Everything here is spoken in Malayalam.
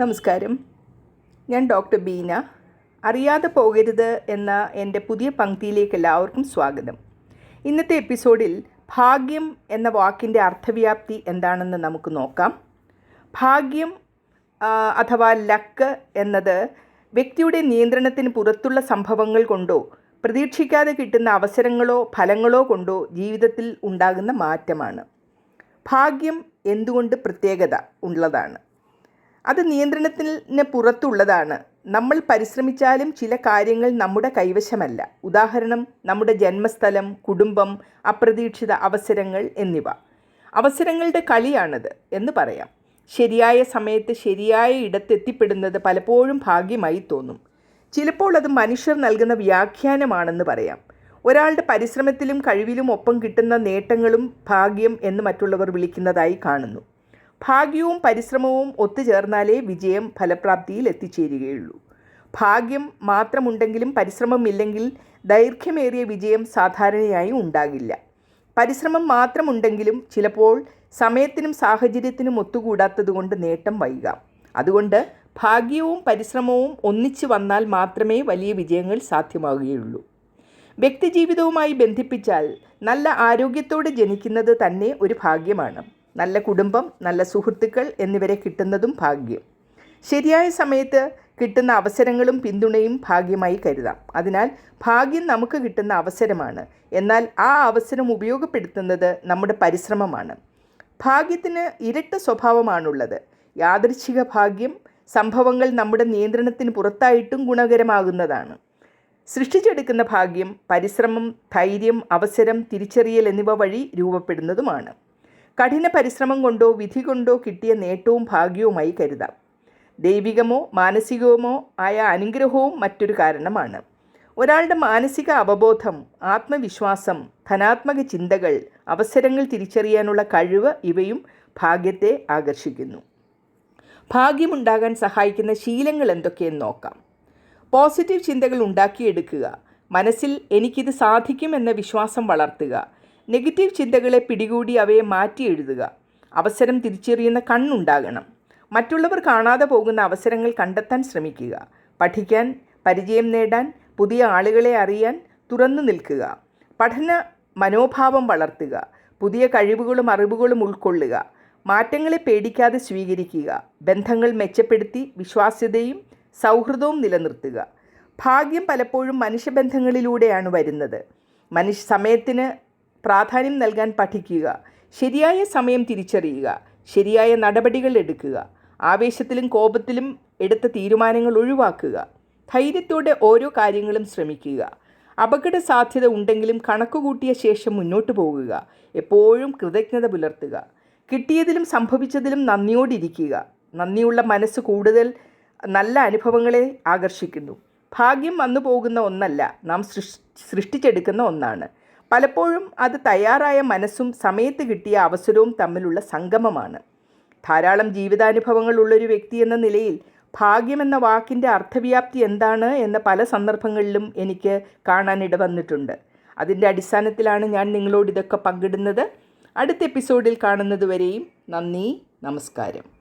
നമസ്കാരം. ഞാൻ ഡോക്ടർ ബീന. അറിയാതെ പോകരുത് എന്ന എന്റെ പുതിയ പങ്ക്തിയിലേക്ക് എല്ലാവർക്കും സ്വാഗതം. ഇന്നത്തെ എപ്പിസോഡിൽ ഭാഗ്യം എന്ന വാക്കിന്റെ അർത്ഥവ്യാപ്തി എന്താണെന്ന് നമുക്ക് നോക്കാം. ഭാഗ്യം അഥവാ ലക്ക് എന്നത് വ്യക്തിയുടെ നിയന്ത്രണത്തിന് പുറത്തുള്ള സംഭവങ്ങൾ കൊണ്ടോ പ്രതീക്ഷിക്കാതെ കിട്ടുന്ന അവസരങ്ങളോ ഫലങ്ങളോ കൊണ്ടോ ജീവിതത്തിൽ ഉണ്ടാകുന്ന മാറ്റമാണ്. ഭാഗ്യം എന്തുകൊണ്ട് പ്രത്യേകത ഉള്ളതാണ്? അത് നിയന്ത്രണത്തിന് പുറത്തുള്ളതാണ്. നമ്മൾ പരിശ്രമിച്ചാലും ചില കാര്യങ്ങൾ നമ്മുടെ കൈവശമല്ല. ഉദാഹരണം നമ്മുടെ ജന്മസ്ഥലം കുടുംബം അപ്രതീക്ഷിത അവസരങ്ങൾ എന്നിവ. അവസരങ്ങളുടെ കളിയാണത് എന്ന് പറയാം. ശരിയായ സമയത്ത് ശരിയായ ഇടത്തെത്തിപ്പെടുന്നത് പലപ്പോഴും ഭാഗ്യമായി തോന്നും. ചിലപ്പോൾ അത് മനുഷ്യർ നൽകുന്ന വ്യാഖ്യാനമാണെന്ന് പറയാം. ഒരാളുടെ പരിശ്രമത്തിലും കഴിവിലും ഒപ്പം കിട്ടുന്ന നേട്ടങ്ങളും ഭാഗ്യം എന്ന് മറ്റുള്ളവർ വിളിക്കുന്നതായി കാണുന്നു. ഭാഗ്യവും പരിശ്രമവും ഒത്തുചേർന്നാലേ വിജയം ഫലപ്രാപ്തിയിൽ എത്തിച്ചേരുകയുള്ളൂ. ഭാഗ്യം മാത്രമുണ്ടെങ്കിലും പരിശ്രമമില്ലെങ്കിൽ ദൈർഘ്യമേറിയ വിജയം സാധാരണയായി ഉണ്ടാകില്ല. പരിശ്രമം മാത്രമുണ്ടെങ്കിലും ചിലപ്പോൾ സമയത്തിനും സാഹചര്യത്തിനും ഒത്തുകൂടാത്തതുകൊണ്ട് നേട്ടം വൈകാം. അതുകൊണ്ട് ഭാഗ്യവും പരിശ്രമവും ഒന്നിച്ചു വന്നാൽ മാത്രമേ വലിയ വിജയങ്ങൾ സാധ്യമാവുകയുള്ളൂ വ്യക്തിജീവിതവുമായി ബന്ധിപ്പിച്ചാൽ നല്ല ആരോഗ്യത്തോടെ ജനിക്കുന്നത് തന്നെ ഒരു ഭാഗ്യമാണ്. നല്ല കുടുംബം നല്ല സുഹൃത്തുക്കൾ എന്നിവരെ കിട്ടുന്നതും ഭാഗ്യം. ശരിയായ സമയത്ത് കിട്ടുന്ന അവസരങ്ങളും പിന്തുണയും ഭാഗ്യമായി കരുതാം. അതിനാൽ ഭാഗ്യം നമുക്ക് കിട്ടുന്ന അവസരമാണ്. എന്നാൽ ആ അവസരം ഉപയോഗപ്പെടുത്തുന്നത് നമ്മുടെ പരിശ്രമമാണ്. ഭാഗ്യത്തിന് ഇരട്ട സ്വഭാവമാണുള്ളത്. യാദൃച്ഛിക ഭാഗ്യം സംഭവങ്ങൾ നമ്മുടെ നിയന്ത്രണത്തിന് പുറത്തായിട്ടും ഗുണകരമാകുന്നതാണ്. സൃഷ്ടിച്ചെടുക്കുന്ന ഭാഗ്യം പരിശ്രമം ധൈര്യം അവസരം തിരിച്ചറിയൽ എന്നിവ വഴി രൂപപ്പെടുന്നതുമാണ്. കഠിന പരിശ്രമം കൊണ്ടോ വിധി കൊണ്ടോ കിട്ടിയ നേട്ടവും ഭാഗ്യവുമായി കരുതാം. ദൈവികമോ മാനസികവുമോ ആയ അനുഗ്രഹവും മറ്റൊരു കാരണമാണ്. ഒരാളുടെ മാനസിക അവബോധം ആത്മവിശ്വാസം ധനാത്മക ചിന്തകൾ അവസരങ്ങൾ തിരിച്ചറിയാനുള്ള കഴിവ് ഇവയും ഭാഗ്യത്തെ ആകർഷിക്കുന്നു. ഭാഗ്യമുണ്ടാകാൻ സഹായിക്കുന്ന ശീലങ്ങൾ എന്തൊക്കെയെന്ന് നോക്കാം. പോസിറ്റീവ് ചിന്തകൾ ഉണ്ടാക്കിയെടുക്കുക. മനസ്സിൽ എനിക്കിത് സാധിക്കുമെന്ന വിശ്വാസം വളർത്തുക. നെഗറ്റീവ് ചിന്തകളെ പിടികൂടി അവയെ മാറ്റി എഴുതുക. അവസരം തിരിച്ചറിയുന്ന കണ്ണുണ്ടാകണം. മറ്റുള്ളവർ കാണാതെ പോകുന്ന അവസരങ്ങൾ കണ്ടെത്താൻ ശ്രമിക്കുക. പഠിക്കാൻ പരിചയം നേടാൻ പുതിയ ആളുകളെ അറിയാൻ തുറന്നു നിൽക്കുക. പഠന മനോഭാവം വളർത്തുക. പുതിയ കഴിവുകളും അറിവുകളും ഉൾക്കൊള്ളുക. മാറ്റങ്ങളെ പേടിക്കാതെ സ്വീകരിക്കുക. ബന്ധങ്ങൾ മെച്ചപ്പെടുത്തി വിശ്വാസ്യതയും സൗഹൃദവും നിലനിർത്തുക. ഭാഗ്യം പലപ്പോഴും മനുഷ്യബന്ധങ്ങളിലൂടെയാണ് വരുന്നത്. മനുഷ്യ സമയത്തിന് പ്രാധാന്യം നൽകാൻ പഠിക്കുക. ശരിയായ സമയം തിരിച്ചറിയുക. ശരിയായ നടപടികൾ എടുക്കുക. ആവേശത്തിലും കോപത്തിലും എടുത്ത തീരുമാനങ്ങൾ ഒഴിവാക്കുക. ധൈര്യത്തോടെ ഓരോ കാര്യങ്ങളും ശ്രമിക്കുക. അപകട സാധ്യത ഉണ്ടെങ്കിലും കണക്കുകൂട്ടിയ ശേഷം മുന്നോട്ട് പോകുക. എപ്പോഴും കൃതജ്ഞത പുലർത്തുക. കിട്ടിയതിലും സംഭവിച്ചതിലും നന്ദിയോടിരിക്കുക. നന്ദിയുള്ള മനസ്സ് കൂടുതൽ നല്ല അനുഭവങ്ങളെ ആകർഷിക്കുന്നു. ഭാഗ്യം വന്നു പോകുന്ന ഒന്നല്ല നാം സൃഷ് സൃഷ്ടിച്ചെടുക്കുന്ന ഒന്നാണ്. പലപ്പോഴും അത് തയ്യാറായ മനസ്സും സമയത്ത് കിട്ടിയ അവസരവും തമ്മിലുള്ള സംഗമമാണ്. ധാരാളം ജീവിതാനുഭവങ്ങൾ ഉള്ളൊരു വ്യക്തി എന്ന നിലയിൽ ഭാഗ്യമെന്ന വാക്കിന്റെ അർത്ഥവ്യാപ്തി എന്താണ് എന്ന പല സന്ദർഭങ്ങളിലും എനിക്ക് കാണാനിട വന്നിട്ടുണ്ട്. അതിന്റെ അടിസ്ഥാനത്തിലാണ് ഞാൻ നിങ്ങളോട് ഇതൊക്കെ പങ്കിടുന്നത്. അടുത്ത എപ്പിസോഡിൽ കാണുന്നതുവരെയും നന്ദി നമസ്കാരം.